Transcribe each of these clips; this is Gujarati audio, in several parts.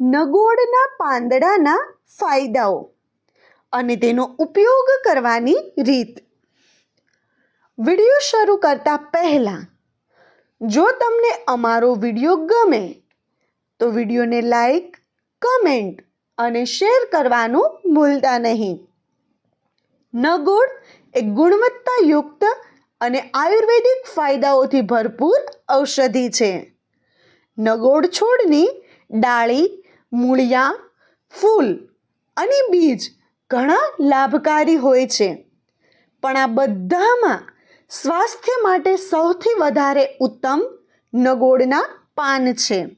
નગોડના પાંદડાના ફાયદાઓ અને તેનો ઉપયોગ કરવાની રીત. વીડિયો શરૂ કરતા પહેલાં, જો તમને અમારો વીડિયો ગમે, તો વિડીયોને લાઈક, કમેન્ટ અને શેર કરવાનું ભૂલતા નહીં. નગોળ એ ગુણવત્તાયુક્ત અને આયુર્વેદિક ફાયદાઓથી ભરપૂર ઔષધિ છે. નગોડ છોડની ડાળી મૂળિયા ફૂલ અને બીજ ઘણા લાભકારી હોય છે. પણ આ બધામાં સ્વાસ્થ્ય માટે સૌથી વધારે ઉત્તમ નગોડના પાન છે.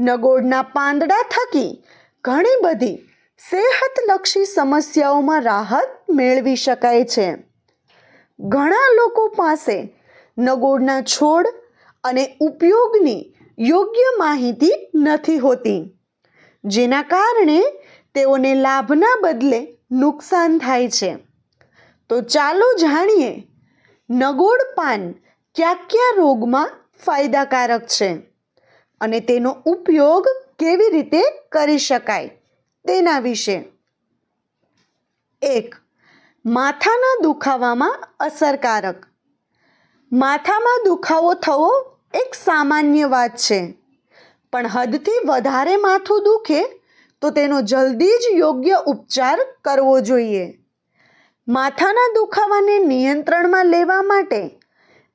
નગોડના પાંદડા થકી ઘણી બધી સેહતલક્ષી સમસ્યાઓમાં રાહત મેળવી શકાય છે. ઘણા લોકો પાસે નગોડના છોડ અને ઉપયોગની યોગ્ય માહિતી નથી હોતી. જેના કારણે તેઓને લાભના બદલે નુકસાન થાય છે. તો ચાલો જાણીએ નગોડ પાન કયા કયા રોગમાં ફાયદાકારક છે અને તેનો ઉપયોગ કેવી રીતે કરી શકાય તેના વિશે. એક, માથાના દુખાવામાં અસરકારક. માથામાં દુખાવો થવો એક સામાન્ય વાત છે. પણ હદથી વધારે માથું દુખે તો તેનો જલ્દી જ યોગ્ય ઉપચાર કરવો જોઈએ. માથાના દુખાવાને નિયંત્રણમાં લેવા માટે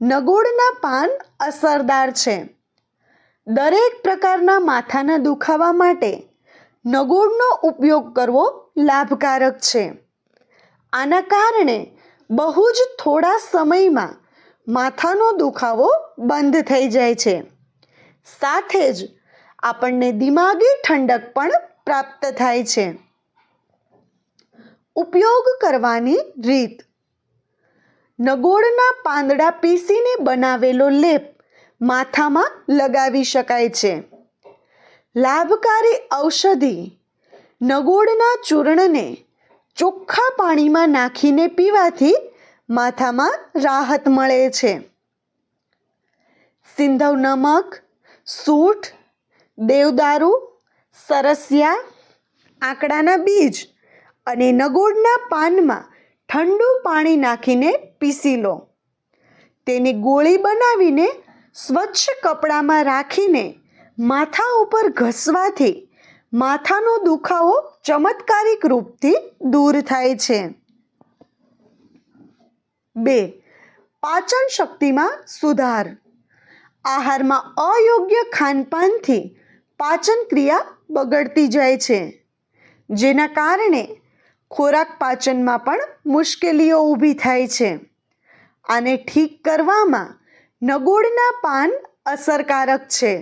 નગોળના પાન અસરદાર છે. દરેક પ્રકારના માથાના દુખાવા માટે નગોળનો ઉપયોગ કરવો લાભકારક છે. આના કારણે બહુ જ થોડા સમયમાં માથાનો દુખાવો બંધ થઈ જાય છે. સાથે જ આપણને દિમાગી ઠંડક પણ પ્રાપ્ત થાય છે. ઉપયોગ કરવાની રીત. નગોળના પાંદડા પીસીને બનાવેલો લેપ માથામાં લગાવી શકાય છે. લાભકારી ઔષધિ નગોળના ચૂર્ણને ચોખ્ખા પાણીમાં નાખીને પીવાથી માથામાં રાહત મળે છે. સિંધવ નમક, સૂઠ, દેવદારૂ, સરસિયા, આંકડાના બીજ અને નગોડના પાનમાં ઠંડુ પાણી નાખીને પીસી લો. તેની ગોળી બનાવીને સ્વચ્છ કપડામાં રાખીને માથા ઉપર ઘસવાથી માથાનો દુખાવો ચમત્કારિક રૂપથી દૂર થાય છે. બે. પાચન શક્તિમાં સુધાર. આહારમાં અયોગ્ય ખાનપાનથી પાચન ક્રિયા બગડતી જાય છે, જેના કારણે ખોરાક પાચનમાં પણ મુશ્કેલીઓ ઊભી થાય છે. આને ઠીક કરવામાં નગોળના પાન અસરકારક છે.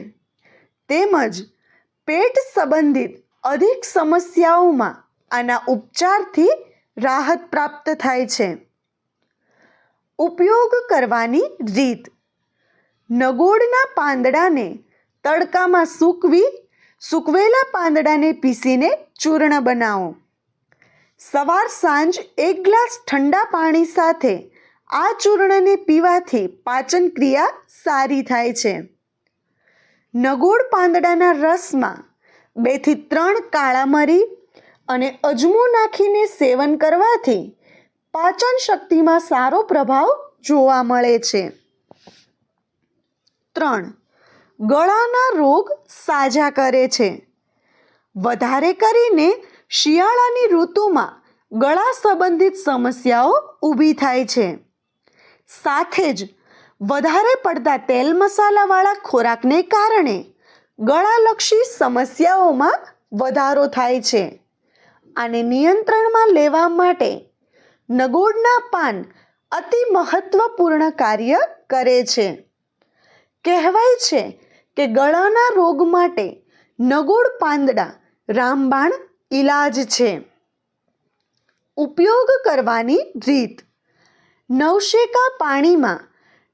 તેમજ પેટ સંબંધિત અધિક સમસ્યાઓમાં આના ઉપચારથી રાહત પ્રાપ્ત થાય છે. ઉપયોગ કરવાની રીત. નગોળના પાંદડાને તડકામાં સૂકવી, સૂકવેલા પાંદડાને પીસીને ચૂર્ણ બનાવો. સવાર સાંજ એક ગ્લાસ ઠંડા પાણી સાથે આ ચૂર્ણને પીવાથી પાચન ક્રિયા સારી થાય છે. નગોળ પાંદડાના રસમાં બેથી ત્રણ કાળા મરી અને અજમો નાખીને સેવન કરવાથી પાચન શક્તિમાં સારો પ્રભાવ જોવા મળે છે. ત્રણ, ગળાના રોગ સાજા કરે છે. વધારે કરીને શિયાળાની ઋતુમાં ગળા સંબંધિત સમસ્યાઓ ઊભી થાય છે. સાથે જ વધારે પડતા તેલ મસાલાવાળા ખોરાકને કારણે ગળાલક્ષી સમસ્યાઓમાં વધારો થાય છે. આને નિયંત્રણમાં લેવા માટે નગોડના પાન અતિ મહત્વપૂર્ણ કાર્ય કરે છે. કહેવાય છે કે ગળાના રોગ માટે નગોડ પાંદડા રામબાણ ઈલાજ છે. ઉપયોગ કરવાની રીત. નવશેકા પાણીમાં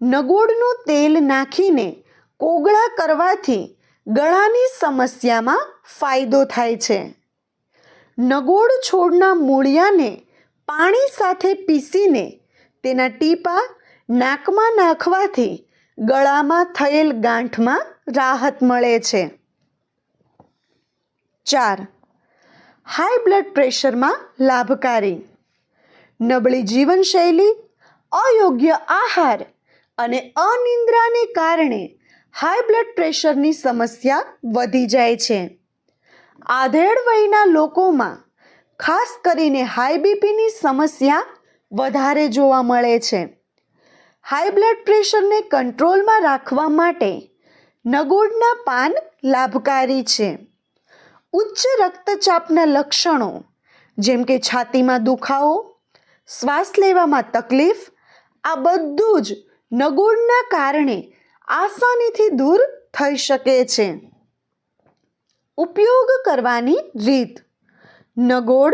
નગોડનું તેલ નાખીને કોગળા કરવાથી ગળાની સમસ્યામાં ફાયદો થાય છે. નગોડ છોડના મૂળિયાને પાણી સાથે પીસીને તેના ટીપા નાકમાં નાખવાથી ગળામાં થયેલ ગાંઠમાં રાહત મળે છે. ચાર. હાઈ બ્લડ પ્રેશરમાં લાભકારી. નબળી જીવનશૈલી, અયોગ્ય આહાર અને અનિદ્રાને કારણે હાઈ બ્લડ પ્રેશરની સમસ્યા વધી જાય છે. આધેડ વયના લોકોમાં ખાસ કરીને હાઈ બીપીની સમસ્યા વધારે જોવા મળે છે. હાઈ બ્લડ પ્રેશરને કંટ્રોલમાં રાખવા માટે નગોડના પાન લાભકારી છે. ઉચ્ચ રક્તચાપના લક્ષણો જેમ કે છાતીમાં દુખાવો, શ્વાસ લેવામાં તકલીફ, આ બધું જ નગોડના કારણે આસાનીથી દૂર થઈ શકે છે. ઉપયોગ કરવાની રીત નગોડ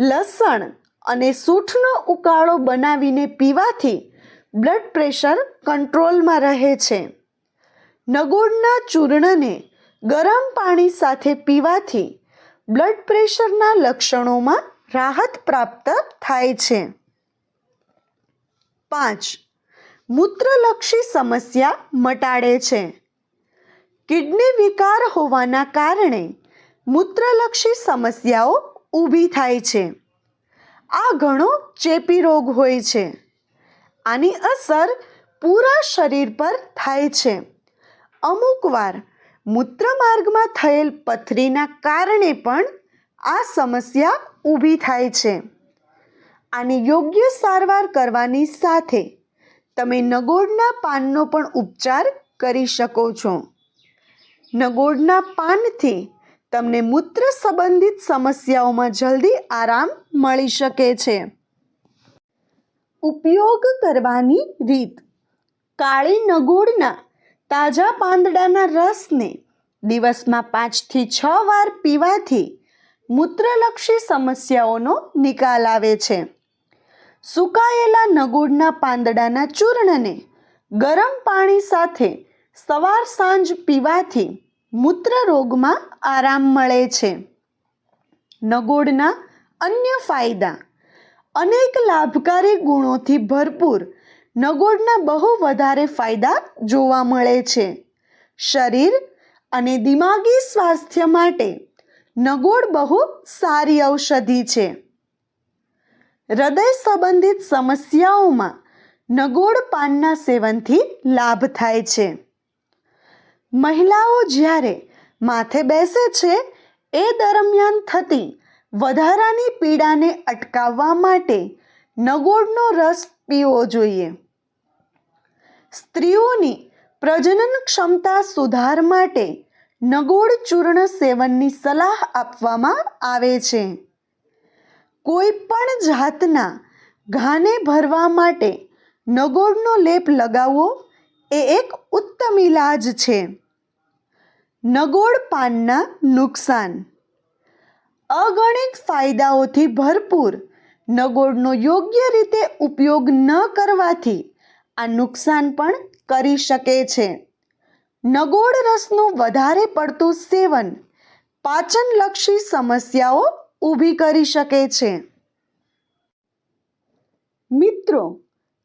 લસણ અને સૂંઠનો ઉકાળો બનાવીને પીવાથી બ્લડ પ્રેશર કંટ્રોલમાં રહે છે. નગોળના ચૂર્ણને ગરમ પાણી સાથે પીવાથી બ્લડ પ્રેશરના લક્ષણોમાં રાહત પ્રાપ્ત થાય છે. પાંચ. મૂત્રલક્ષી સમસ્યા મટાડે છે. કિડની વિકાર હોવાના કારણે મૂત્રલક્ષી સમસ્યાઓ ઊભી થાય છે. આ ઘણો ચેપી રોગ હોય છે. આની અસર પૂરા શરીર પર થાય છે. અમુકવાર મૂત્રમાર્ગમાં થયેલ પથરીના કારણે પણ આ સમસ્યા ઊભી થાય છે. આની યોગ્ય સારવાર કરવાની સાથે તમે નગોડના પાનનો પણ ઉપચાર કરી શકો છો. નગોડના પાનથી તમને મૂત્ર સંબંધિત સમસ્યાઓમાં જલ્દી આરામ મળી શકે છે. ઉપયોગ કરવાની રીત. કાળી નગોળના તાજા પાંદડાના રસને દિવસમાં પાંચથી છ વાર પીવાથી મૂત્રલક્ષી સમસ્યાઓનો નિકાલ આવે છે. સુકાયેલા નગોળના પાંદડાના ચૂર્ણને ગરમ પાણી સાથે સવાર સાંજ પીવાથી મૂત્ર રોગમાં આરામ મળે છે. નગોડના અન્ય ફાયદા. અનેક લાભકારી ગુણોથી ભરપૂર. નગોડના બહુ વધારે ફાયદા જોવા મળે છે. શરીર અને દિમાગી સ્વાસ્થ્ય માટે નગોડ બહુ સારી ઔષધિ છે. હૃદય સંબંધિત સમસ્યાઓમાં નગોડ પાનના સેવનથી લાભ થાય છે. મહિલાઓ જ્યારે માથે બેસે છે, એ દરમિયાન થતી વધારાની પીડાને અટકાવવા માટે નગોળનો રસ પીવો જોઈએ. સ્ત્રીઓની પ્રજનન ક્ષમતા સુધાર માટે નગોળ ચૂર્ણ સેવનની સલાહ આપવામાં આવે છે. કોઈ પણ જાતના ઘાને ભરવા માટે નગોળનો લેપ લગાવવો એ એક ઉત્તમ ઇલાજ છે. નગોળ પાનના નુકસાન. અગણિત ફાયદાઓથી ભરપૂર. નગોળનો યોગ્ય રીતે ઉપયોગ ન કરવાથી આ નુકસાન પણ કરી શકે છે. નગોળ રસનું વધારે પડતું સેવન પાચનલક્ષી સમસ્યાઓ ઊભી કરી શકે છે. મિત્રો